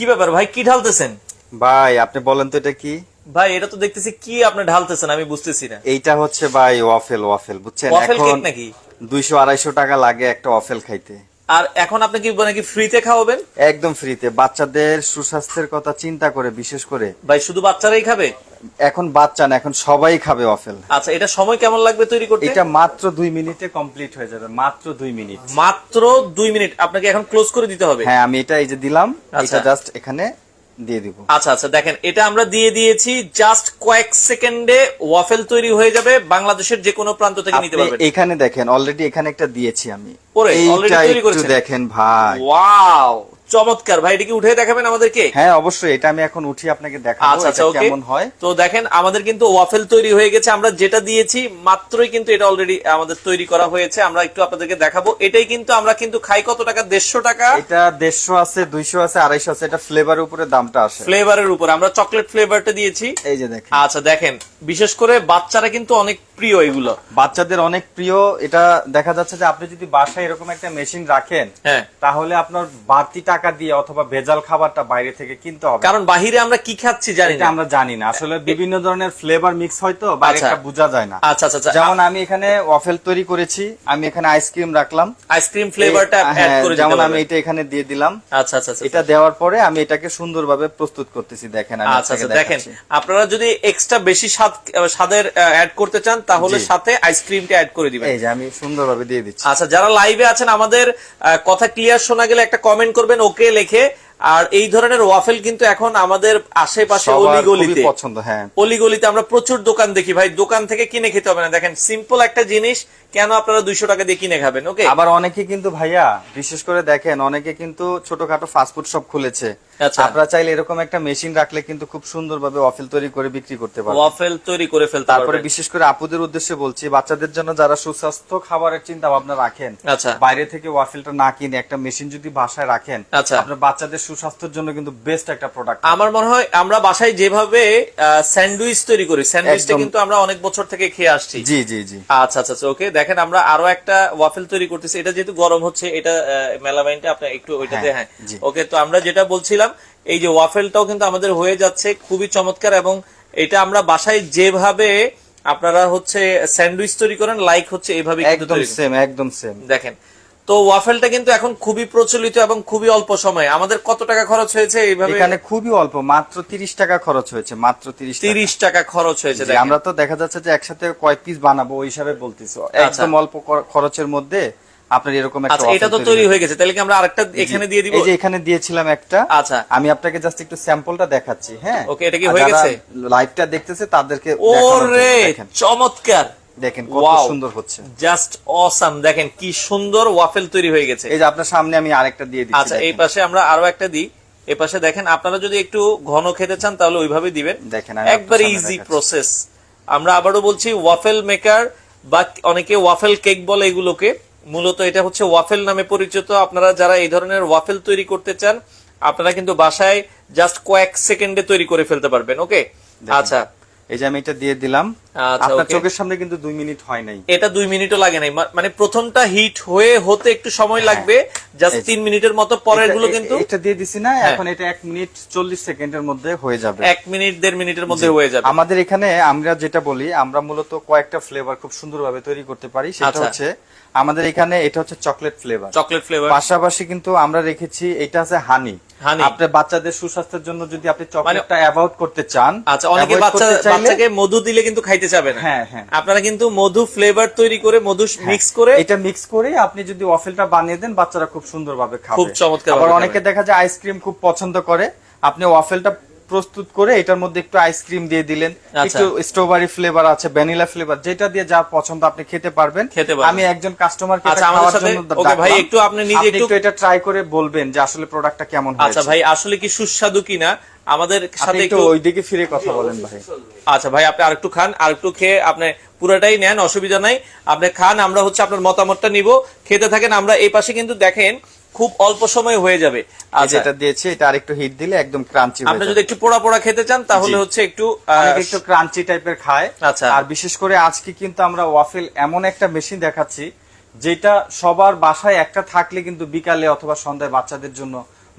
কি ব্যাপার ভাই কি ঢালতেছেন? ভাই আপনি বলেন তো এটা কি? ভাই এটা তো দেখতেছি কি আপনি ঢালতেছেন আমি বুঝতেছি না। এইটা হচ্ছে ভাই ওয়াফেল ওয়াফেল বুঝছেন? ওয়াফেল কেক এখন নাকি? দুইশো আড়াইশো টাকা লাগে একটা ওয়াফেল খাইতে। আর এখন আপনি কি মানে কি ফ্রিতে খাওয়াবেন? একদম ফ্রিতে বাচ্চাদের সুস্বাস্থ্যের কথা চিন্তা করে বিশেষ করে। ভাই শুধু বাচ্চারাই খাবে? এখন বাচ্চা না এখন সবাই খাবে অফেল আচ্ছা এটা সময় কেমন লাগবে তৈরি করতে? এটা মাত্র দুই মিনিটে কমপ্লিট হয়ে যাবে মাত্র দুই মিনিট। মাত্র দুই মিনিট। আপনাকে এখন ক্লোজ করে দিতে হবে। হ্যাঁ আমি এটা এই যে দিলাম আচ্ছা। এটা জাস্ট এখানে দিয়ে দিব। আচ্ছা আচ্ছা দেখেন এটা আমরা দিয়ে দিয়েছি জাস্ট কয়েক সেকেন্ডে ওয়াফেল তৈরি হয়ে যাবে বাংলাদেশের যে কোনো প্রান্ত থেকে নিতে পারবেন। এখানে দেখেন অলরেডি এখানে একটা দিয়েছি আমি। ওরে, already তৈরি করেছেন? দেখেন ভাই। ওয়াও চমৎকার। ভাই এটা কি উঠে দেখাবেন আমাদেরকে? হ্যাঁ অবশ্যই এটা আমি এখন উঠি আপনাকে দেখাবো আচ্ছা আচ্ছা কেমন হয়। তো দেখেন আমাদের কিন্তু ওয়াফেল তৈরি হয়ে গেছে। আমরা যেটা দিয়েছি মাত্রই কিন্তু এটা অলরেডি আমাদের তৈরি করা হয়েছে। আমরা একটু আপনাদেরকে দেখাবো। এটাই কিন্তু আমরা কিন্তু খাই কত টাকা? দেড়শো টাকা? এটা দেড়শো আছে দুইশো আছে আড়াইশো আছে। এটা ফ্লেভারের উপরে দামটা আসে। ফ্লেভারের উপর। আমরা চকলেট ফ্লেভারটা দিয়েছি। এই যে দেখেন। আচ্ছা দেখেন। বিশেষ করে বাচ্চারা কিন্তু অনেক প্রিয় এগুলো। বাচ্চাদের অনেক প্রিয়। এটা দেখা যাচ্ছে যে আপনি যদি বাসায় এরকম একটা মেশিন রাখেন হ্যাঁ। তাহলে আপনার বাড়তি টাকা দিয়ে অথবা ভেজাল খাবারটা বাইরে থেকে কিনতে হবে। কারণ বাহিরে আমরা কি খাচ্ছি জানি না। আমরা জানি না। আসলে বিভিন্ন ধরনের ফ্লেভার মিক্স হয়তো বাইরে আচ্ছা। একটা বোঝা যায় না। আচ্ছা আচ্ছা আচ্ছা। যেমন আমি এখানে ওয়াফেল তৈরি করেছি আমি এখানে আইসক্রিম রাখলাম। আইসক্রিম ফ্লেভারটা অ্যাড হ্যাঁ, করে যেমন আমি এটা এখানে দিয়ে দিলাম। আচ্ছা আচ্ছা আচ্ছা। এটা দেওয়ার পরে আমি এটাকে সুন্দরভাবে প্রস্তুত করতেছি দেখেন আমি আচ্ছা আচ্ছা দেখেন আপনারা যদি এক্সট্রা বেশি স্বাদ স্বাদের অ্যাড করতে চান তাহলে সাথে আইসক্রিমটা অ্যাড করে দিবেন। এই যে আমি সুন্দরভাবে দিয়ে দিচ্ছি। আচ্ছা যারা লাইভে আছেন আমাদের কথা ক্লিয়ার শোনা গেলে একটা কমেন্ট করবেন। ওকে লেখে আর এই ধরনের ওয়াফেল কিন্তু এখন আমাদের আশেপাশে অলিগলিতে। পছন্দ হ্যাঁ। অলিগলিতে আমরা প্রচুর দোকান দেখি। ভাই দোকান থেকে কিনে খেতে হবে না। দেখেন সিম্পল একটা জিনিস কেন আপনারা দুইশো টাকা দিয়ে কিনে খাবেন? ওকে আবার অনেকে কিন্তু ভাইয়া বিশেষ করে দেখেন অনেকে কিন্তু ছোটখাটো ফাস্টফুড সব খুলেছে। আচ্ছা। আপনারা চাইলে এরকম একটা মেশিন রাখলে কিন্তু খুব সুন্দরভাবে ওয়াফেল তৈরি করে বিক্রি করতে পারবেন। ওয়াফেল তৈরি করে ফেলতে তারপরে বিশেষ করে আপুদের উদ্দেশ্যে বলছি বাচ্চাদের জন্য যারা সুস্বাস্থ্য খাবারের চিন্তা ভাবনা রাখেন আচ্ছা। বাইরে থেকে ওয়াফেলটা না কিনে একটা মেশিন যদি বাসায় রাখেন আচ্ছা। আপনার বাচ্চাদের সুস্বাস্থ্যের জন্য কিন্তু বেস্ট একটা প্রোডাক্ট আমার মনে হয় আমরা বাসায় যেভাবে স্যান্ডউইচ তৈরি করি স্যান্ডউইচটা। কিন্তু আমরা অনেক বছর থেকে খেয়ে আসছি। জি জি জি। আচ্ছা আচ্ছা ওকে দেখেন আমরা আরও একটা ওয়াফেল তৈরি করতেছি। এটা যেহেতু গরম হচ্ছে এটা মেলামাইনটা আপনার একটু ওইটাতে হ্যাঁ, হ্যাঁ ওকে তো আমরা যেটা বলছিলাম এই যে ওয়াফেলটাও কিন্তু আমাদের হয়ে যাচ্ছে খুবই চমৎকার এবং এটা আমরা বাসায় যেভাবে আপনারা হচ্ছে স্যান্ডউইচ তৈরি করেন লাইক হচ্ছে এইভাবে একদম সেম একদম সেম দেখেন তো ওয়াফেলটা কিন্তু এখন খুবই প্রচলিত এবং খুবই অল্প সময়। আমাদের কত টাকা খরচ হয়েছে এইভাবে? এখানে খুবই অল্প মাত্র তিরিশ টাকা খরচ হয়েছে মাত্র তিরিশ তিরিশ টাকা খরচ হয়েছে। আমরা তো দেখা যাচ্ছে যে একসাথে কয় পিস বানাবো ওই হিসাবে বলতেছি। একদম অল্প খরচের মধ্যে আপনার এরকম একটা আচ্ছা এটা তো তৈরি হয়ে গেছে তাহলে কি আমরা আরেকটা এখানে দিয়ে দিব? এই যে এখানে দিয়েছিলাম একটা। আচ্ছা। আমি আপনাকে জাস্ট একটু স্যাম্পলটা দেখাচ্ছি হ্যাঁ? Okay, এটা কি হয়ে গেছে? লাইভটা দেখতেছে তাদেরকে ওরে চমৎকার! দেখেন কত সুন্দর হচ্ছে। জাস্ট অসাম দেখেন কি সুন্দর ওয়াফেল তৈরি হয়ে গেছে। এই যে আপনার সামনে আমি আরেকটা দিয়ে দিচ্ছি আচ্ছা এই পাশে আমরা আরও একটা দিই। এই পাশে দেখেন আপনারা যদি একটু ঘন খেতে চান তাহলে ওইভাবে দিবেন। দেখেন, একবারে ইজি প্রসেস আমরা আবারও বলছি ওয়াফেল মেকার বা অনেকে ওয়াফেল কেক বলে এগুলোকে। মূলত এটা হচ্ছে ওয়াফেল নামে পরিচিত। আপনারা যারা এই ধরনের ওয়াফেল তৈরি করতে চান আপনারা কিন্তু বাসায় জাস্ট কয়েক সেকেন্ডে তৈরি করে ফেলতে পারবেন ওকে আচ্ছা। এই যে আমি এটা দিয়ে দিলাম। আপনার okay. চোখের সামনে কিন্তু দুই মিনিট হয় নাই এটা দুই মিনিটও লাগে নাই মানে প্রথমটা হিট হয়ে হতে একটু সময় লাগবে জাস্ট হ্যাঁ। এই যে। তিন মিনিটের মতো পরেরগুলো কিন্তু এটা দিয়ে দিছি না হ্যাঁ। এখন এটা এক মিনিট চল্লিশ সেকেন্ডের মধ্যে হয়ে যাবে এক মিনিট দেড় মিনিটের মধ্যে হয়ে যাবে আমাদের এখানে আমরা যেটা বলি আমরা মূলত কয়েকটা ফ্লেভার খুব সুন্দরভাবে তৈরি করতে পারি সেটা আচ্ছা। হচ্ছে আমাদের এখানে এটা হচ্ছে চকলেট ফ্লেভার চকলেট ফ্লেভার পাশাপাশি কিন্তু আমরা রেখেছি এটা আছে হানি। আপনার বাচ্চাদের সুস্বাস্থ্যের জন্য যদি আপনি চকলেটটা অ্যাভয়েড করতে চান আচ্ছা অনেকে বাচ্চা বাচ্চাকে মধু দিলে কিন্তু খাইতে চাবে না। হ্যাঁ, হ্যাঁ। আপনারা কিন্তু মধু ফ্লেভার তৈরি করে মধু মিক্স করে এটা মিক্স করে আপনি যদি ওয়াফেলটা বানিয়ে দেন বাচ্চারা খুব সুন্দরভাবে খাবে। খুব চমৎকার আবার অনেকে দেখা যায় আইসক্রিম খুব পছন্দ করে। আপনি ওয়াফেলটা প্রস্তুত করে এটার মধ্যে একটু আইসক্রিম দিয়ে দিলেন। আচ্ছা। একটু স্ট্রবেরি ফ্লেভার আছে ভ্যানিলা ফ্লেভার যেটা দিয়ে যা পছন্দ আপনি খেতে পারবেন। আমি একজন কাস্টমারকে আচ্ছা, ওকে ভাই, একটু আপনি নিজে একটু- একটু এটা ট্রাই করে বলবেন যে আসলে প্রোডাক্টটা কেমন আচ্ছা ভাই আসলে কি সুস্বাদু কিনা? আমাদের সাথে একটু ওইদিকে ফিরে কথা বলেন ভাই। আচ্ছা ভাই আপনি আরেকটু খান আরেকটু খেয়ে আপনি পুরোটাই নেন অসুবিধা নাই। আপনি খান আমরা হচ্ছে আপনার মতামতটা নিব। খেতে থাকেন আমরা এই পাশে কিন্তু দেখেন খুব অল্প সময় হয়ে যাবে। আচ্ছা আচ্ছা। যেটা দিয়েছি এটা আরেকটু হিট দিলে একদম ক্রাঞ্চি আপনি যদি একটু পোড়া পোড়া খেতে চান তাহলে হচ্ছে একটু একটু ক্রাঞ্চি টাইপের খায়। আচ্ছা। আর বিশেষ করে আজকে কিন্তু আমরা ওয়াফেল এমন একটা মেশিন দেখাচ্ছি যেটা সবার বাসায় একটা থাকলে কিন্তু বিকালে অথবা সন্ধ্যায় বাচ্চাদের জন্য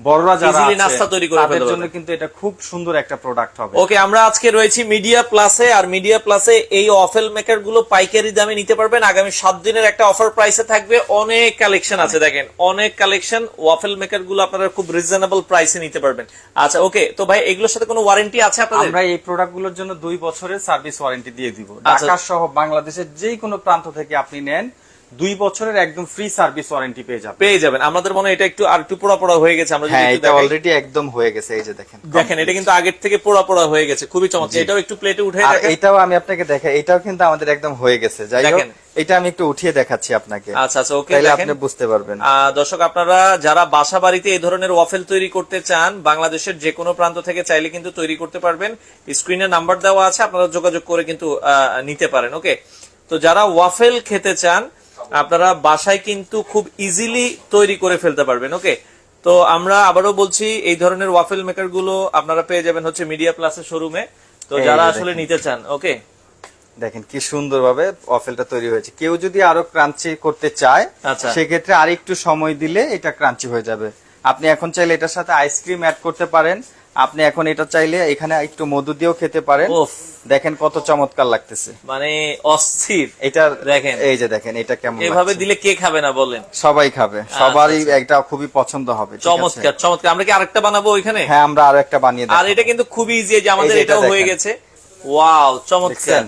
বড়রা যারা আছে, নাস্তা তৈরি করে তাদের জন্য কিন্তু এটা খুব সুন্দর একটা প্রোডাক্ট হবে। ওকে আমরা আজকে রয়েছি মিডিয়া প্লাসে আর মিডিয়া প্লাসে এই অফেল মেকারগুলো পাইকারি দামে নিতে পারবেন। আগামী সাত দিনের একটা অফার প্রাইসে থাকবে। অনেক কালেকশন আছে দেখেন অনেক কালেকশন ওয়াফেল মেকারগুলো আপনারা খুব রিজনেবল প্রাইসে নিতে পারবেন। আচ্ছা ওকে তো ভাই এগুলোর সাথে কোনো ওয়ারেন্টি আছে আপনাদের? আমরা এই প্রোডাক্টগুলোর জন্য দুই বছরের সার্ভিস ওয়ারেন্টি দিয়ে দিব। আচ্ছা। ঢাকা সহ বাংলাদেশের যে কোনো প্রান্ত থেকে আপনি নেন। দুই বছরের একদম ফ্রি সার্ভিস ওয়ারেন্টি পেয়ে যাবেন। পেয়ে যাবেন। আমাদের মনে হয় এটা একটু আর একটু পোড়া পোড়া হয়ে গেছে। আমরা যদি হ্যাঁ এটা অলরেডি একদম হয়ে গেছে এই যে দেখেন। দেখেন এটা কিন্তু আগের থেকে পোড়া পোড়া হয়ে গেছে। খুবই চমৎকার। এটাও একটু প্লেটে উঠে আর দেখেন। এটাও আমি আপনাকে দেখাই। এটাও কিন্তু আমাদের একদম হয়ে গেছে। যাই হোক এটা আমি একটু উঠিয়ে দেখাচ্ছি আপনাকে। আচ্ছা আচ্ছা ওকে তাহলে আপনি বুঝতে পারবেন। আহ, দর্শক আপনারা যারা বাসা বাড়িতে এই ধরনের ওয়াফেল তৈরি করতে চান বাংলাদেশের যে কোনো প্রান্ত থেকে চাইলে কিন্তু তৈরি করতে পারবেন। স্ক্রিনে নাম্বার দেওয়া আছে আপনারা যোগাযোগ করে কিন্তু আহ, নিতে পারেন ওকে তো যারা ওয়াফেল খেতে চান আপনারা বাসায় কিন্তু খুব ইজিলি তৈরি করে ফেলতে পারবেন ওকে তো আমরা আবারও বলছি এই ধরনের ওয়াফেল মেকারগুলো আপনারা পেয়ে যাবেন হচ্ছে মিডিয়া প্লাসের শোরুমে তো যারা আসলে নিতে চান ওকে দেখেন কি সুন্দরভাবে ওয়াফেলটা তৈরি হয়েছে। কেউ যদি আরও ক্রাঞ্চি করতে চায় আচ্ছা। সেক্ষেত্রে আর একটু সময় দিলে এটা ক্রাঞ্চি হয়ে যাবে। আপনি এখন চাইলে এটার সাথে আইসক্রিম অ্যাড করতে পারেন। আপনি এখন এটা চাইলে এখানে একটু মধু দিয়েও খেতে পারেন। দেখেন কত চমৎকার লাগতেছে। মানে অস্থির। এটা দেখেন। এই যে দেখেন এটা কেমন এভাবে দিলে কে খাবে না বলেন? সবাই খাবে। সবারই এটা খুবই পছন্দ হবে চমৎকার চমৎকার। আমরা কি আরেকটা বানাবো ওইখানে? হ্যাঁ আমরা আরেকটা বানিয়ে আর এটা কিন্তু খুবই ইজি যে আমাদের এটা এটাও হয়ে গেছে। ওয়াও চমৎকার?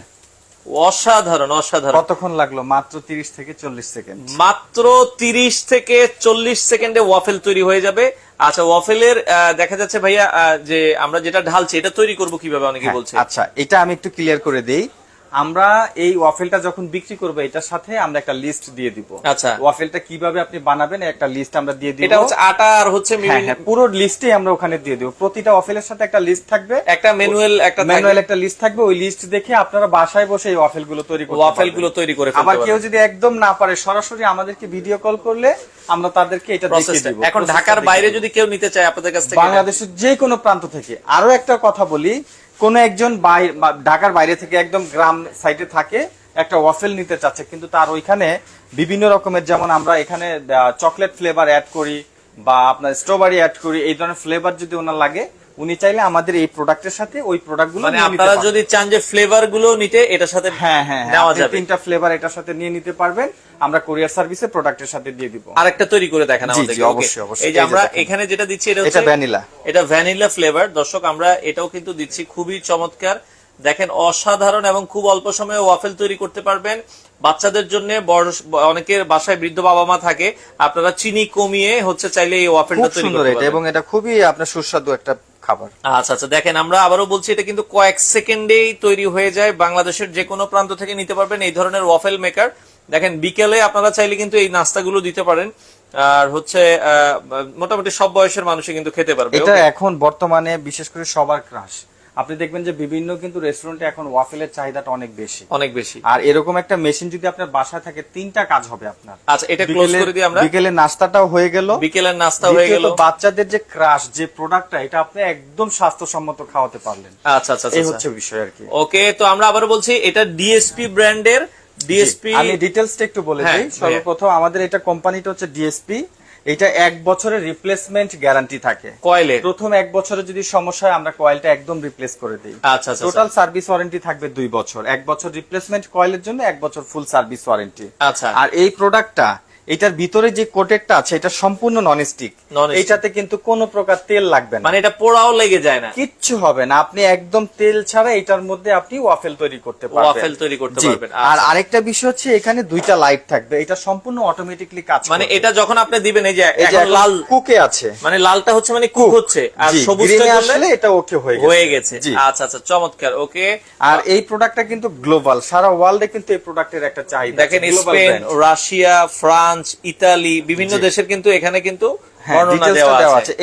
অসাধারণ অসাধারণ। কতক্ষণ লাগল? মাত্র তিরিশ থেকে চল্লিশ সেকেন্ড। মাত্র তিরিশ থেকে চল্লিশ সেকেন্ডে ওয়াফেল তৈরি হয়ে যাবে। আচ্ছা ওয়াফেলের আহ, দেখা যাচ্ছে ভাইয়া আহ, যে আমরা যেটা ঢালছি এটা তৈরি করব কীভাবে অনেকে হ্যাঁ, বলছে? আচ্ছা এটা আমি একটু ক্লিয়ার করে দেই। আমরা এই ওয়াফেলটা যখন বিক্রি করব এটার সাথে আমরা একটা লিস্ট দিয়ে দিব। আচ্ছা। ওয়াফেলটা কীভাবে আপনি বানাবেন একটা লিস্ট আমরা দিয়ে দিব। এটা হচ্ছে আটা আর হচ্ছে হ্যাঁ হ্যাঁ পুরো লিস্টে আমরা ওখানে দিয়ে দিব। প্রতিটা ওয়াফেলের সাথে একটা লিস্ট থাকবে। একটা ম্যানুয়াল একটা ম্যানুয়াল একটা লিস্ট থাকবে। ওই লিস্ট দেখে আপনারা বাসায় বসে এই ওয়াফেলগুলো তৈরি করতে ওয়াফেলগুলো তৈরি করে আবার কেউ যদি একদম না পারে সরাসরি আমাদেরকে ভিডিও কল করলে আমরা তাদেরকে এটা দেখিয়ে দিব। এখন ঢাকার বাইরে যদি কেউ নিতে চায় আপনাদের কাছ থেকে। বাংলাদেশের যে কোনো প্রান্ত থেকে। আরও একটা কথা বলি কোন একজন ঢাকার বাইরে থেকে একদম গ্রাম সাইডে থাকে, একটা ওয়াফেল নিতে চাচ্ছে। কিন্তু তার ওইখানে বিভিন্ন রকমের যেমন আমরা এখানে চকলেট ফ্লেভার অ্যাড করি বা আপনার স্ট্রবেরি অ্যাড করি, এই ধরনের ফ্লেভার যদি ওনার লাগে উনি চাইলে আমাদের এই প্রোডাক্টের সাথে ওই প্রোডাক্টগুলো মানে আপনারা যদি চান যে ফ্লেভারগুলো নিতে এটার সাথে হ্যাঁ হ্যাঁ হ্যাঁ, নেওয়া যাবে। তিনটা ফ্লেভার এটার সাথে নিয়ে নিতে পারবেন। আমরা কোরিয়ার সার্ভিসে প্রোডাক্টের সাথে দিয়ে দিব। আরেকটা তৈরি করে দেখেন আমাদেরকে অবশ্যই, অবশ্যই। এই যে আমরা এখানে যেটা দিচ্ছি এটা হচ্ছে ভ্যানিলা এটা ভ্যানিলা ফ্লেভার দর্শক আমরা এটাও কিন্তু দিচ্ছি খুবই চমৎকার। দেখেন অসাধারণ এবং খুব অল্প সময়ে ওয়াফেল তৈরি করতে পারবেন। বাচ্চাদের জন্য বড় অনেকের বাসায় বৃদ্ধ বাবা মা থাকে আপনারা চিনি কমিয়ে হচ্ছে চাইলে এই ওয়াফেলটা তৈরি করতে পারবেন। এবং এটা খুবই আপনার সুস্বাদু একটা খাবার। আচ্ছা আচ্ছা দেখেন আমরা আবারও বলছি এটা কিন্তু কয়েক সেকেন্ডেই তৈরি হয়ে যায়। বাংলাদেশের যে কোনো প্রান্ত থেকে নিতে পারবেন এই ধরনের ওয়াফেল মেকার দেখেন বিকেলে আপনারা চাইলে কিন্তু এই নাস্তাগুলো দিতে পারেন। আর হচ্ছে আহ, মোটামুটি সব বয়সের মানুষই কিন্তু খেতে পারবে এটা এখন বর্তমানে বিশেষ করে সবার ক্রাশ আপনি দেখবেন যে বিভিন্ন কিন্তু রেস্টুরেন্টে এখন ওয়াফেলের চাহিদাটা অনেক বেশি। অনেক বেশি। আর এরকম একটা মেশিন যদি আপনার বাসায় থাকে তিনটা কাজ হবে আপনার। আচ্ছা এটা ক্লোজ করে দিই আমরা। বিকেলে নাস্তাটাও হয়ে গেল। বিকেলের নাস্তা হয়ে গেল। বাচ্চাদের যে ক্রাশ যে প্রোডাক্টটা এটা আপনি একদম স্বাস্থ্যসম্মত খাওয়াতে পারলেন। আচ্ছা আচ্ছা এই আচ্ছা। হচ্ছে বিষয় আর কি। ওকে তো আমরা আবার বলছি এটা ডিএসপি ব্র্যান্ডের ডিএসপি আমি ডিটেলসটা একটু বলে হ্যাঁ, দিই। সর্বপ্রথম আমাদের এটা কোম্পানিটা হচ্ছে ডিএসপি এটা এক বছরের রিপ্লেসমেন্ট গ্যারান্টি থাকে। কয়েলের? প্রথম এক বছরে যদি সমস্যা হয় আমরা কয়েলটা একদম রিপ্লেস করে দিই। আচ্ছা আচ্ছা টোটাল সার্ভিস ওয়ারেন্টি থাকবে দুই বছর। এক বছর রিপ্লেসমেন্ট কয়েলের জন্য এক বছর ফুল সার্ভিস ওয়ারেন্টি আচ্ছা। আর এই প্রোডাক্টটা এটার ভিতরে যে কোটেরটা আছে এটা সম্পূর্ণ নন স্টিক। এইটাতে কিন্তু কোনো প্রকার তেল লাগবে না। মানে এটা পোড়াও লেগে যায় না। কিচ্ছু হবে না। আপনি একদম তেল ছাড়া এটার মধ্যে আপনি ওয়াফেল তৈরি করতে পারবেন। ওয়াফেল তৈরি করতে পারবেন। আর আচ্ছা। আরেকটা বিষয় হচ্ছে এখানে দুইটা লাইট থাকবে। এটা সম্পূর্ণ অটোমেটিকলি কাজ মানে এটা যখন আপনি দিবেন এই যে এখন লাল কুকে আছে। মানে লালটা হচ্ছে মানে কুক হচ্ছে। আর সবুজটা আসলে এটা ওকে হয়ে গেছে। হয়ে গেছে। আচ্ছা আচ্ছা চমৎকার ওকে আর এই প্রোডাক্টটা কিন্তু গ্লোবাল সারা ওয়ার্ল্ডে কিন্তু এই প্রোডাক্টের একটা চাহিদা দেখেন স্পেন রাশিয়া ফ্রান্স ইতালি বিভিন্ন দেশের কিন্তু এখানে কিন্তু হ্যাঁ,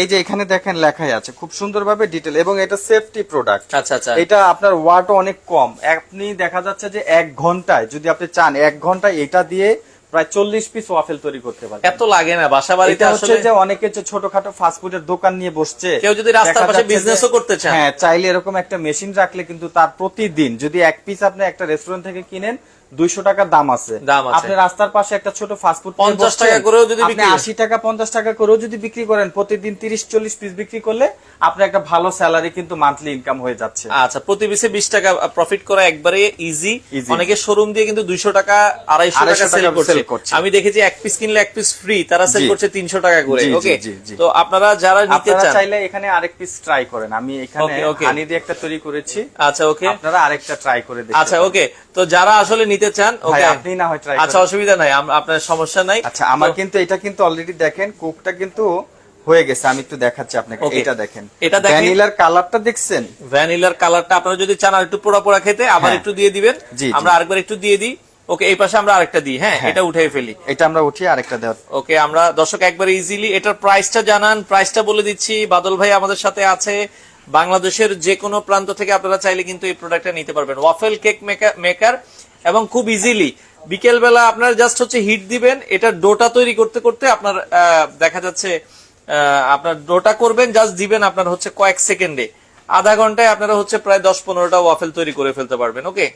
এই যে এখানে দেখেন লেখাই আছে খুব সুন্দরভাবে ডিটেল এবং এটা সেফটি প্রোডাক্ট আচ্ছা আচ্ছা। এটা আপনার ওয়াটও অনেক কম। আপনি দেখা যাচ্ছে যে এক ঘন্টায় যদি আপনি চান এক ঘন্টায় এটা দিয়ে প্রায় চল্লিশ পিস ওয়াফেল তৈরি করতে পারবেন। এত লাগে না বাসা বাড়িতে হচ্ছে আসলে যে অনেকে ছোটখাটো ফাস্টফুডের দোকান নিয়ে বসছে কেউ যদি রাস্তার পাশে বিজনেসও করতে চান। হ্যাঁ চাইলে এরকম একটা মেশিন রাখলে কিন্তু তার প্রতিদিন যদি এক পিস আপনি একটা রেস্টুরেন্ট থেকে কিনেন দুইশো টাকার দাম আছে। আপনি রাস্তার পাশে একটা ছোট ফাস্টফুড 50 টাকা করেও যদি বিক্রি। আশি টাকা পঞ্চাশ টাকা করেও যদি বিক্রি করেন প্রতিদিন তিরিশ চল্লিশ পিস বিক্রি করলে আপনার একটা ভালো স্যালারি কিন্তু মান্থলি ইনকাম হয়ে যাচ্ছে। আচ্ছা প্রতি পিসে বিশ টাকা প্রফিট করা একবারে ইজি অনেকে শোরুম দিয়ে কিন্তু দুইশো টাকা আড়াইশো টাকা সেল করছে। আমি দেখেছি এক পিস কিনলে এক পিস ফ্রি তারা সেল করছে তিনশো টাকা করে ওকে। তো আপনারা যারা নিতে চান চাইলে এখানে আরেক পিস ট্রাই করেন। আমি এখানে. হানি দিয়ে একটা তৈরি করেছি। আচ্ছা ওকে আপনারা আরেকটা ট্রাই করে দেখতে আচ্ছা ওকে তো যারা আসলে নিতে চান ওকে আপনি না হয় আচ্ছা অসুবিধা নাই আপনার সমস্যা নাই। আচ্ছা আমার কিন্তু এটা কিন্তু অলরেডি দেখেন কোকটা কিন্তু হয়ে গেছে আমি একটু দেখাচ্ছি আপনাকে এটা দেখেন। এটা দেখেন। ভ্যানিলার কালারটা দেখছেন? ভ্যানিলার কালারটা আপনারা যদি চান আর একটু পোড়া পোড়া খেতে আবার হ্যাঁ। একটু দিয়ে দিবেন। আমরা আরেকবার একটু দিয়ে দিই। ওকে এই পাশে আমরা আরেকটা দিই হ্যাঁ হ্যাঁ। এটা উঠে ফেলি। এটা আমরা উঠিয়ে আরেকটা দেওয়া ওকে আমরা দর্শক একবার ইজিলি এটার প্রাইসটা জানান। প্রাইসটা বলে দিচ্ছি বাদল ভাই আমাদের সাথে আছে। বাংলাদেশের যে কোনো প্রান্ত থেকে আপনারা চাইলে কিন্তু এই প্রোডাক্টটা নিতে পারবেন। ওয়াফেল কেক মেকার মেকার এবং খুব ইজিলি বিকেল বেলা আপনার জাস্ট হচ্ছে হিট দিবেন, এটা ডোটা তৈরি করতে করতে আপনার দেখা যাচ্ছে আপনার ডোটা করবেন জাস্ট দিবেন আপনার হচ্ছে কয়েক সেকেন্ডে। আধা ঘন্টায় আপনারা হচ্ছে প্রায় দশ পনেরোটা ওয়াফেল তৈরি করে ফেলতে পারবেন ওকে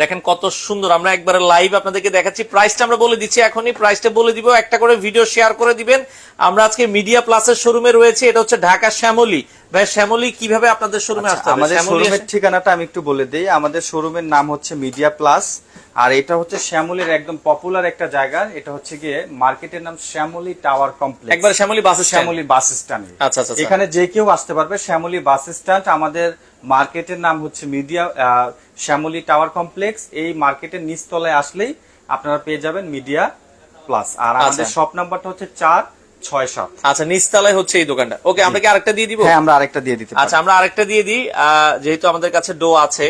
দেখেন কত সুন্দর, আমরা একবারে লাইভ আপনাদেরকে দেখাচ্ছি। প্রাইসটা আমরা বলে দিচ্ছি এখনই প্রাইসটা বলে দিব, একটা করে ভিডিও শেয়ার করে দিবেন। আমরা আজকে মিডিয়া প্লাসের শোরুমে রয়েছে, এটা হচ্ছে ঢাকা শ্যামলী ভাই শ্যামলী কীভাবে আপনাদের শোরুমে আসতে হবে? আচ্ছা, আমাদের শোরুমের ঠিকানাটা আমি একটু বলে দিই। আমাদের শোরুমের নাম হচ্ছে মিডিয়া প্লাস আর এটা হচ্ছে শ্যামলীর একদম পপুলার একটা জায়গা। এটা হচ্ছে গিয়ে মার্কেটের নাম শ্যামলী টাওয়ার কমপ্লেক্স একবার Shyamoli bus Shyamoli bus stand আচ্ছা, আচ্ছা, আচ্ছা। এখানে যে কেউ আসতে পারবে শ্যামলী বাস স্ট্যান্ড আমাদের মার্কেটের নাম হচ্ছে মিডিয়া শ্যামলী টাওয়ার কমপ্লেক্স এই মার্কেটের নিচতলায় আসলেই আপনারা পেয়ে যাবেন মিডিয়া প্লাস আর আমাদের আচ্ছা। শপ নাম্বারটা হচ্ছে চার ছয় সাত। আচ্ছা নিচতলায় হচ্ছে এই দোকানটা। ওকে আমরা কি আরেকটা দিয়ে দিব? হ্যাঁ আমরা আরেকটা দিয়ে দিতে আচ্ছা আমরা আরেকটা দিয়ে দিই। যেহেতু আমাদের কাছে ডো আছে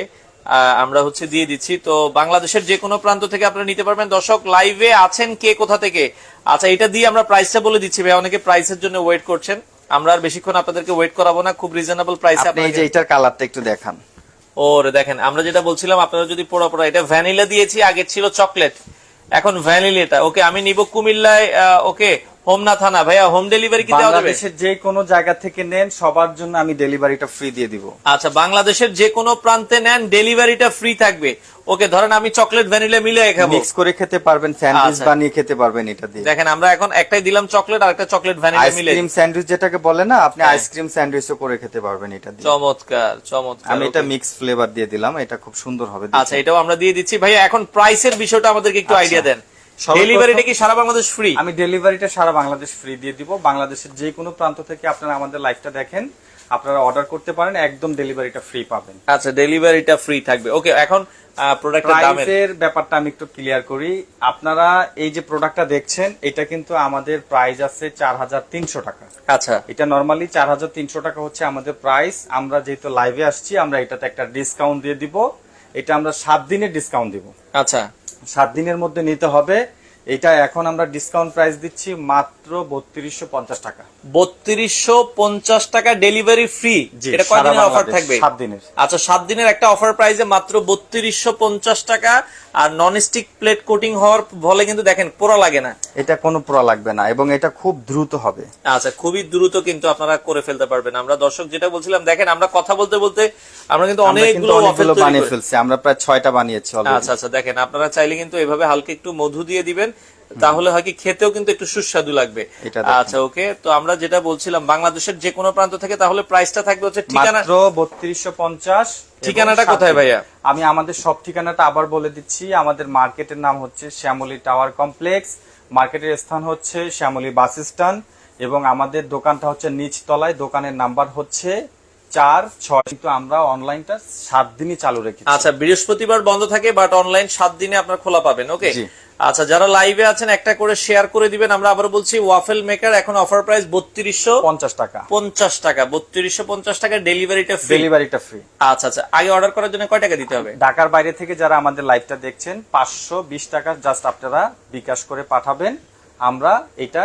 আমরা হচ্ছে দিয়ে দিচ্ছি। তো বাংলাদেশের যে কোনো প্রান্ত থেকে আপনারা নিতে পারবেন। দর্শক লাইভে আছেন কে কোথা থেকে? আচ্ছা এটা দিয়ে আমরা প্রাইসটা বলে দিচ্ছি। ভাই অনেকে প্রাইসের জন্য ওয়েট করছেন। আমরা আর বেশিক্ষণ আপনাদেরকে ওয়েট করাবো না। খুব রিজনেবল প্রাইসে আপনি এই যে এটার কালারটা একটু দেখান। ওরে দেখেন আমরা যেটা বলছিলাম আপনারা যদি পোড়া পোড়া এটা ভ্যানিলা দিয়েছি আগে ছিল চকলেট এখন ভ্যানিলাটা ওকে আমি নিব কুমিল্লায় ওকে হোমনা থানা। ভাইয়া হোম ডেলিভারি কি দেওয়া যাবে? বাংলাদেশের যে কোনো জায়গা থেকে নেন সবার জন্য আমি ডেলিভারিটা ফ্রি দিয়ে দিব। আচ্ছা বাংলাদেশের যে কোনো প্রান্তে নেন ডেলিভারিটা ফ্রি থাকবে। ওকে ধরেন আমি চকলেট ভ্যানিলা মিলে খাব। মিক্স করে খেতে পারবেন স্যান্ডউইচ আচ্ছা। বানিয়ে খেতে পারবেন এটা দিয়ে। দেখেন আমরা এখন একটাই দিলাম চকলেট আর একটা চকলেট ভ্যানিলা মিলে আইসক্রিম স্যান্ডউইচ যেটাকে বলে না আপনি। আইসক্রিম স্যান্ডউইচও করে খেতে পারবেন এটা দিয়ে। চমৎকার চমৎকার আমি এটা। মিক্স ফ্লেভার দিয়ে দিলাম এটা খুব সুন্দর হবে আচ্ছা এটাও আমরা দিয়ে দিচ্ছি। ভাইয়া এখন প্রাইসের বিষয়টা আমাদেরকে একটু আচ্ছা। আইডিয়া দেন। সর্বপ্রথম- ডেলিভারিটা কি সারা বাংলাদেশ ফ্রি আমি ডেলিভারিটা সারা বাংলাদেশ ফ্রি দিয়ে দিব। বাংলাদেশের যে কোনো প্রান্ত থেকে আপনারা আমাদের লাইভটা দেখেন। আপনারা অর্ডার করতে পারেন একদম ডেলিভারিটা ফ্রি পাবেন। আচ্ছা ডেলিভারিটা ফ্রি থাকবে। ওকে এখন প্রোডাক্টের দামের ব্যাপারটা আমি একটু ক্লিয়ার করি। আপনারা এই যে প্রোডাক্টটা দেখছেন এটা কিন্তু আমাদের প্রাইস আছে চার হাজার তিনশো টাকা। আচ্ছা। এটা নর্মালি চার হাজার তিনশো টাকা হচ্ছে আমাদের প্রাইস আমরা যেহেতু লাইভে আসছি আমরা এটাতে একটা ডিসকাউন্ট দিয়ে দিব। এটা আমরা সাত দিনের ডিসকাউন্ট দিব। আচ্ছা। সাত দিনের মধ্যে নিতে হবে। এটা এখন আমরা ডিসকাউন্ট প্রাইস দিচ্ছি মাত্র বত্রিশশো পঞ্চাশ টাকা। বত্রিশশো পঞ্চাশ টাকা ডেলিভারি ফ্রি এটা কয়দিনের অফার থাকবে? সাত দিনের। আচ্ছা সাত দিনের একটা অফার প্রাইসে মাত্র বত্রিশশো পঞ্চাশ টাকা। আর নন স্টিক প্লেট কোটিং হওয়ার ফলে কিন্তু দেখেন পোড়া লাগে না। এটা কোনো পোড়া লাগবে না এবং এটা খুব দ্রুত হবে। আচ্ছা খুবই দ্রুত কিন্তু আপনারা করে ফেলতে পারবেন। আমরা দর্শক যেটা বলছিলাম দেখেন আমরা কথা বলতে বলতে আমরা কিন্তু অনেকগুলো তৈরি বানিয়ে। ফেলছি আমরা প্রায় ছয়টা বানিয়েছি আচ্ছা আচ্ছা দেখেন আপনারা চাইলে কিন্তু এভাবে হালকা একটু মধু দিয়ে দিবেন। তাহলে হয় কি খেতেও কিন্তু একটু সুস্বাদু লাগবে। আচ্ছা ওকে তো আমরা যেটা বলছিলাম বাংলাদেশের যে কোনো প্রান্ত থেকে তাহলে প্রাইসটা থাকবে হচ্ছে ঠিকানা বত্রিশশো পঞ্চাশ ঠিকানাটা কোথায় ভাইয়া? আমি আমাদের সব ঠিকানাটা আবার বলে দিচ্ছি। আমাদের মার্কেটের নাম হচ্ছে শ্যামলী টাওয়ার কমপ্লেক্স। মার্কেটের স্থান হচ্ছে শ্যামলী বাস স্ট্যান্ড এবং আমাদের দোকানটা হচ্ছে নিচতলায়। দোকানের নাম্বার হচ্ছে চার ছয়। কিন্তু আমরা অনলাইনটা সাত দিনই চালু রেখেছি। আচ্ছা বৃহস্পতিবার বন্ধ থাকে বাট অনলাইন সাত দিনে আপনার খোলা পাবেন ওকে। আচ্ছা যারা লাইভে আছেন একটা করে শেয়ার করে দিবেন। আমরা আবার বলছি ওয়াফেল মেকার এখন অফার প্রাইস বত্রিশশো পঞ্চাশ টাকা। পঞ্চাশ টাকা। বত্রিশশো পঞ্চাশ টাকা ডেলিভারিটা ফ্রি ডেলিভারিটা ফ্রি আচ্ছা আচ্ছা। আগে অর্ডার করার জন্য কয় টাকা দিতে হবে? ঢাকার বাইরে থেকে যারা আমাদের লাইভটা দেখছেন পাঁচশো বিশ টাকা জাস্ট আপনারা বিকাশ করে পাঠাবেন। আমরা এটা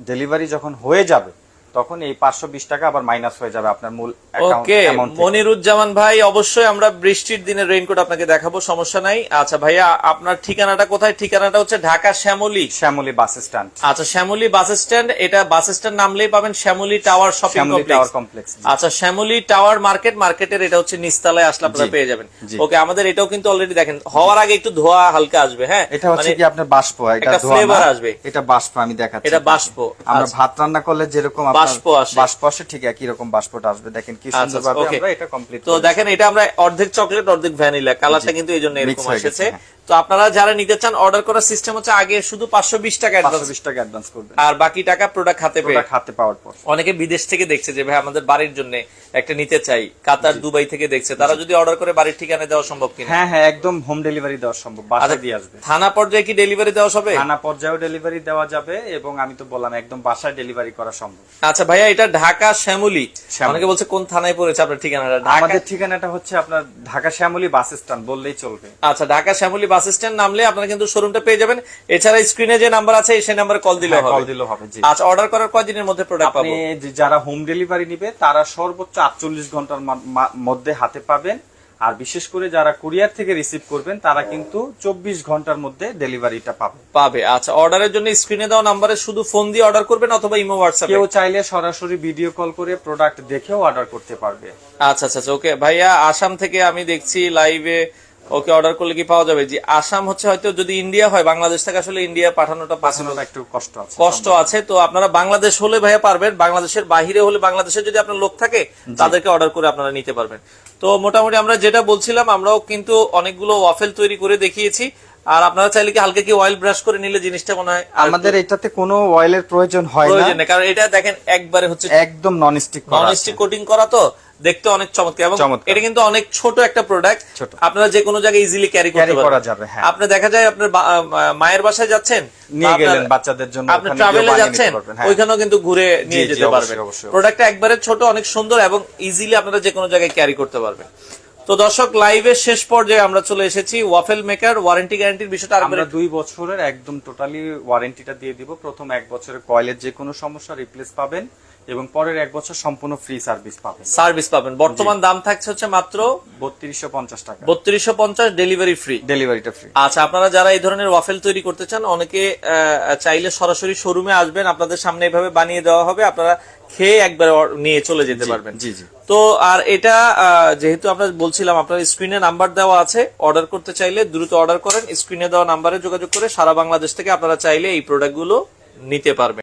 ডেলিভারি যখন হয়ে যাবে তখন এই পাঁচশো বিশ টাকা আবার মাইনাস হয়ে যাবে আপনার মূল ওকে মনিরুজ্জামান ভাই অবশ্যই আমরা বৃষ্টির দিনে রেইনকোট আপনাকে দেখাবো সমস্যা নাই। আচ্ছা ভাইয়া আপনার ঠিকানাটা কোথায়? ঠিকানাটা হচ্ছে Dhaka Shyamoli. Shyamoli bus stand. আচ্ছা শ্যামলী বাস স্ট্যান্ড এটা বাস স্ট্যান্ড নামলেই পাবেন শ্যামলী টাওয়ার শপিং কমপ্লেক্স। আচ্ছা শ্যামলী টাওয়ার মার্কেট মার্কেটের এটা হচ্ছে নিস্তালায় আসলে আপনারা পেয়ে যাবেন। ওকে আমাদের এটাও কিন্তু অলরেডি দেখেন। হওয়ার আগে একটু ধোয়া হালকা আসবে হ্যাঁ? এটা হচ্ছে মানে কি আপনার বাষ্প এটা না। আসবে। এটা বাষ্প আমি দেখাচ্ছি। এটা বাষ্প। আমরা আচ্ছা। ভাত রান্না করলে যেরকম বাষ্প আসে। বাষ্প আসে ঠিক একই রকম বাষ্পটা আসবে। দেখেন কি আচ্ছা, সুন্দরভাবে আমরা এটা কমপ্লিট তো দেখেন এটা আমরা অর্ধেক চকলেট অর্ধেক ভ্যানিলা কালারটা কিন্তু এই জন্য Mix এরকম হয়ে এসেছে। তো আপনারা যারা নিতে চান অর্ডার করার সিস্টেম হচ্ছে আগে শুধু পাঁচশো বিশ টাকা অ্যাডভান্স টাকা অ্যাডভান্স করবেন। আর বাকি টাকা প্রোডাক্ট হাতে পেয়ে খাতে পাওয়ার পর। অনেকে বিদেশ থেকে দেখছে যে ভাই আমাদের বাড়ির জন্য একটা নিতে চাই। কাতার দুবাই থেকে দেখছে। তারা যদি অর্ডার করে বাড়ির ঠিকানা দেওয়া সম্ভব কিনা? হ্যাঁ হ্যাঁ একদম হোম ডেলিভারি দেওয়া সম্ভব। বাসায় আচ্ছা, দিয়ে আসবে। থানা পর্যায়ে কি ডেলিভারি দেওয়া হবে? থানা পর্যায়েও ডেলিভারি দেওয়া যাবে এবং আমি তো বললাম একদম বাসায় ডেলিভারি করা সম্ভব। আচ্ছা ভাইয়া এটা ঢাকা শ্যামলী। অনেকে বলছে কোন থানায় পড়েছে আপনার ঠিকানাটা? আমাদের ঠিকানাটা হচ্ছে আপনার ঢাকা শ্যামলী বাস স্ট্যান্ড বললেই চলবে। আচ্ছা ঢাকা শ্যামলী বাস স্ট্যান্ড নামলে আপনারা কিন্তু শোরুমটা পেয়ে যাবেন। এছাড়া স্ক্রিনে যে নাম্বার আছে সেই নাম্বারে কল দিলে হ্যাঁ, হবে। কল দিলে হবে জি। আচ্ছা অর্ডার করার কয়দিনের মধ্যে প্রোডাক্ট আপনি পাবো? যে- যারা হোম ডেলিভারি নিবে তারা সর্বোচ্চ আটচল্লিশ ঘণ্টার মা- মা- মধ্যে হাতে পাবেন। আর বিশেষ করে যারা কুরিয়ার থেকে রিসিভ করবেন তারা কিন্তু চব্বিশ ঘণ্টার মধ্যে ডেলিভারিটা পাবে। পাবে আচ্ছা অর্ডারের জন্য স্ক্রিনে দেওয়া নাম্বারে শুধু ফোন দিয়ে অর্ডার করবেন অথবা ইমো হোয়াটসঅ্যাপ কেউ চাইলে সরাসরি ভিডিও কল করে প্রোডাক্ট দেখেও অর্ডার করতে পারবে। আচ্ছা আচ্ছা আচ্ছা, ওকে। ভাইয়া আসাম থেকে আমি দেখছি লাইভে ওকে অর্ডার করলে কি পাওয়া যাবে? জি আসাম হচ্ছে হয়তো যদি ইন্ডিয়া হয় বাংলাদেশ থেকে আসলে ইন্ডিয়া পাঠানোটা আসলে একটু কষ্ট আছে। কষ্ট আছে তো আপনারা বাংলাদেশ হলে ভাইয়া পারবেন বাংলাদেশের বাহিরে হলে বাংলাদেশে যদি আপনার লোক থাকে তাদেরকে অর্ডার করে আপনারা নিতে পারবেন। তো মোটামুটি আমরা যেটা বলছিলাম আমরাও কিন্তু অনেকগুলো ওয়াফেল তৈরি করে দেখিয়েছি। আর আপনারা চাইলে কি হালকা কি অয়েল ব্রাশ করে নিলে জিনিসটা মনে হয় আমাদের এটাতে কোনো অয়েলের প্রয়োজন হয় না। কারণ এটা দেখেন একবারে হচ্ছে একদম non stick non stick coating করা তো দেখতে অনেক চমৎকার এবং এটা কিন্তু অনেক ছোট একটা প্রোডাক্ট। আপনারা যে কোনো জায়গায় ইজিলি ক্যারি করতে পারবেন। যাবে, হ্যাঁ। আপনি দেখা যায় আপনার মায়ের বাসায় যাচ্ছেন নিয়ে গেলেন বাচ্চাদের জন্য আপনি ট্রাভেলে যাচ্ছেন হ্যাঁ। ওইখানেও কিন্তু ঘুরে নিয়ে যেতে পারবেন। প্রোডাক্টটা একবারে ছোট অনেক সুন্দর এবং ইজিলি আপনারা যে কোনো জায়গায় ক্যারি করতে পারবেন। তো দর্শক লাইভের শেষ পর্যায়ে আমরা চলে এসেছি ওয়াফেল মেকার ওয়ারেন্টি গ্যারান্টির বিষয়টা আমরা দুই বছরের একদম টোটালি ওয়ারেন্টিটা দিয়ে দিব। প্রথম এক বছরের কয়েলের যে কোনো সমস্যা রিপ্লেস পাবেন। এবং পরের এক বছর সম্পূর্ণ ফ্রি সার্ভিস পাবেন। সার্ভিস পাবেন। বর্তমান দাম থাকছে হচ্ছে মাত্র বত্রিশশো পঞ্চাশ টাকা। বত্রিশশো পঞ্চাশ ডেলিভারি ফ্রি ডেলিভারিটা ফ্রি আচ্ছা আপনারা যারা এই ধরনের ওয়াফেল তৈরি করতে চান অনেকে চাইলে সরাসরি শোরুমে আসবেন আপনাদের সামনে এভাবে বানিয়ে দেওয়া হবে আপনারা খেয়ে একবার নিয়ে চলে যেতে পারবেন। জি জি। তো আর এটা যেহেতু আপনার বলছিলাম আপনার স্ক্রিনে নাম্বার দেওয়া আছে অর্ডার করতে চাইলে দ্রুত অর্ডার করেন স্ক্রিনে দেওয়া নাম্বারে যোগাযোগ করে সারা বাংলাদেশ থেকে আপনারা চাইলে এই প্রোডাক্টগুলো নিতে পারবেন।